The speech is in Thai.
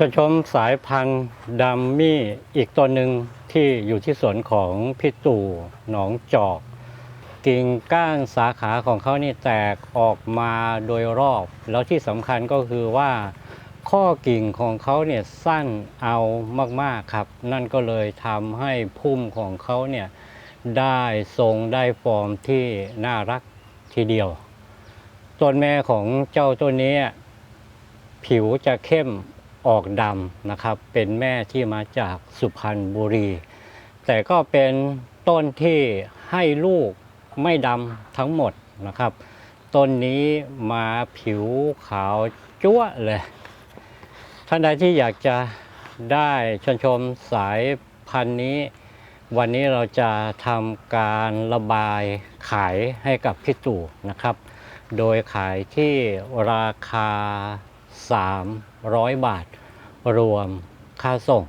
ชนชมสายพันธุ์ดัมมี่อีกตัวหนึ่งที่อยู่ที่สวนของพี่ตู่หนองจอก กิ่งก้านสาขาของเขานี่แตกออกมาโดยรอบ แล้วที่สำคัญก็คือว่าข้อกิ่งของเขาเนี่ยสั้นเอามากๆครับ นั่นก็เลยทำให้พุ่มของเขาเนี่ยได้ทรงได้ฟอร์มที่น่ารักทีเดียวต้นแม่ของเจ้าตัวนี้ ผิวจะเข้ม ออกดำนะครับ เป็นแม่ที่มาจากสุพรรณบุรี แต่ก็เป็นต้นที่ให้ลูกไม่ดำทั้งหมดนะครับ ต้นนี้มาผิวขาวจั๊วเลย ท่านใดที่อยากจะได้ชมชมสายพันธุ์นี้ วันนี้เราจะทำการระบายขายให้กับพี่ตู่นะครับ โดยขายที่ราคา 300 บาท รวมค่าส่ง